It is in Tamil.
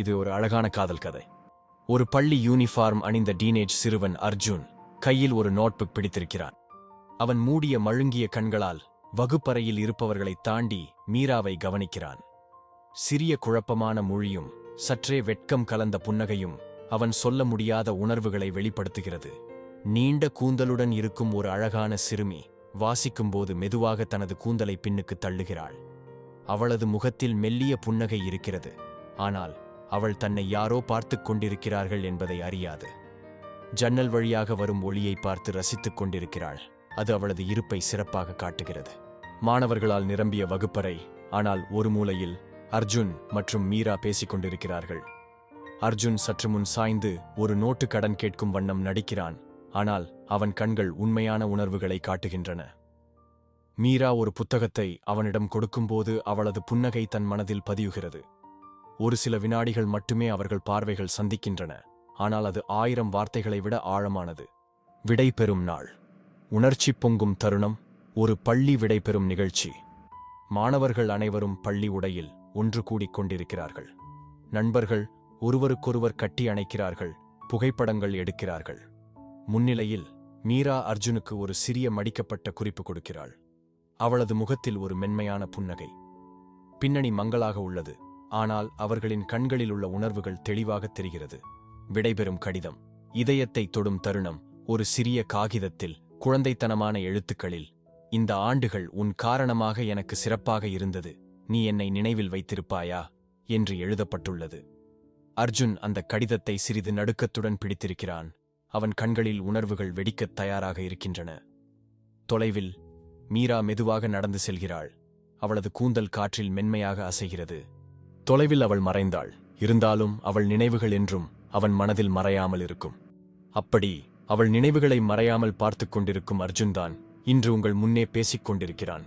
இது ஒரு அழகான காதல் கதை. ஒரு பள்ளி யூனிஃபார்ம் அணிந்த டீனேஜ் சிறுவன் அர்ஜுன் கையில் ஒரு நோட்புக் பிடித்திருக்கிறான். அவன் மூடிய மழுங்கிய கண்களால் வகுப்பறையில் இருப்பவர்களை தாண்டி மீராவை கவனிக்கிறான். சிறிய குழப்பமான மொழியும் சற்றே வெட்கம் கலந்த புன்னகையும் அவன் சொல்ல முடியாத உணர்வுகளை வெளிப்படுத்துகிறது. நீண்ட கூந்தலுடன் இருக்கும் ஒரு அழகான சிறுமி வாசிக்கும்போது மெதுவாக தனது கூந்தலை பின்னுக்கு தள்ளுகிறாள். அவளது முகத்தில் மெல்லிய புன்னகை இருக்கிறது. ஆனால் அவள் தன்னை யாரோ பார்த்துக் கொண்டிருக்கிறார்கள் என்பதை அறியாது. ஜன்னல் வழியாக வரும் ஒளியை பார்த்து ரசித்துக் கொண்டிருக்கிறாள். அது அவளது இருப்பை சிறப்பாக காட்டுகிறது. மாணவர்களால் நிரம்பிய வகுப்பறை ஆனால் ஒரு மூலையில் அர்ஜுன் மற்றும் மீரா பேசிக் கொண்டிருக்கிறார்கள். அர்ஜுன் சற்று முன் சாய்ந்து ஒரு நோட்டு கடன் கேட்கும் வண்ணம் நடிக்கிறான். ஆனால் அவன் கண்கள் உண்மையான உணர்வுகளை காட்டுகின்றன. மீரா ஒரு புத்தகத்தை அவனிடம் கொடுக்கும்போது அவளது புன்னகை தன் மனதில் பதியுகிறது. ஒரு சில வினாடிகள் மட்டுமே அவர்கள் பார்வைகள் சந்திக்கின்றன. ஆனால் அது ஆயிரம் வார்த்தைகளை விட ஆழமானது. விடை பெறும் நாள். உணர்ச்சி பொங்கும் தருணம். ஒரு பள்ளி விடைபெறும் நிகழ்ச்சி. மாணவர்கள் அனைவரும் பள்ளி உடையில் ஒன்று கூடிக் கொண்டிருக்கிறார்கள். நண்பர்கள் ஒருவருக்கொருவர் கட்டி அணைக்கிறார்கள். புகைப்படங்கள் எடுக்கிறார்கள். முன்னிலையில் மீரா அர்ஜுனுக்கு ஒரு சிறிய மடிக்கப்பட்ட குறிப்பு கொடுக்கிறாள். அவளது முகத்தில் ஒரு மென்மையான புன்னகை. பின்னணி மங்களாக உள்ளது. ஆனால் அவர்களின் கண்களில் உள்ள உணர்வுகள் தெளிவாக தெரிகிறது. விடைபெறும் கடிதம். இதயத்தை தொடும் தருணம். ஒரு சிறிய காகிதத்தில் குழந்தைத்தனமான எழுத்துக்களில் இந்த ஆண்டுகள் உன் காரணமாக எனக்கு சிறப்பாக இருந்தது. நீ என்னை நினைவில் வைத்திருப்பாயா? என்று எழுதப்பட்டுள்ளது. அர்ஜுன் அந்த கடிதத்தை சிறிது நடுக்கத்துடன் பிடித்திருக்கிறான். அவன் கண்களில் உணர்வுகள் வெடிக்கத் தயாராக இருக்கின்றன. தொலைவில் மீரா மெதுவாக நடந்து செல்கிறாள். அவளது கூந்தல் காற்றில் மென்மையாக அசைகிறது. தொலைவில் அவள் மறைந்தாள். இருந்தாலும் அவள் நினைவுகள் என்றும் அவன் மனதில் மறையாமல் இருக்கும். அப்படி அவள் நினைவுகளை மறையாமல் பார்த்துக் கொண்டிருக்கும் அர்ஜுன்தான் இன்று உங்கள் முன்னே பேசிக் கொண்டிருக்கிறான்.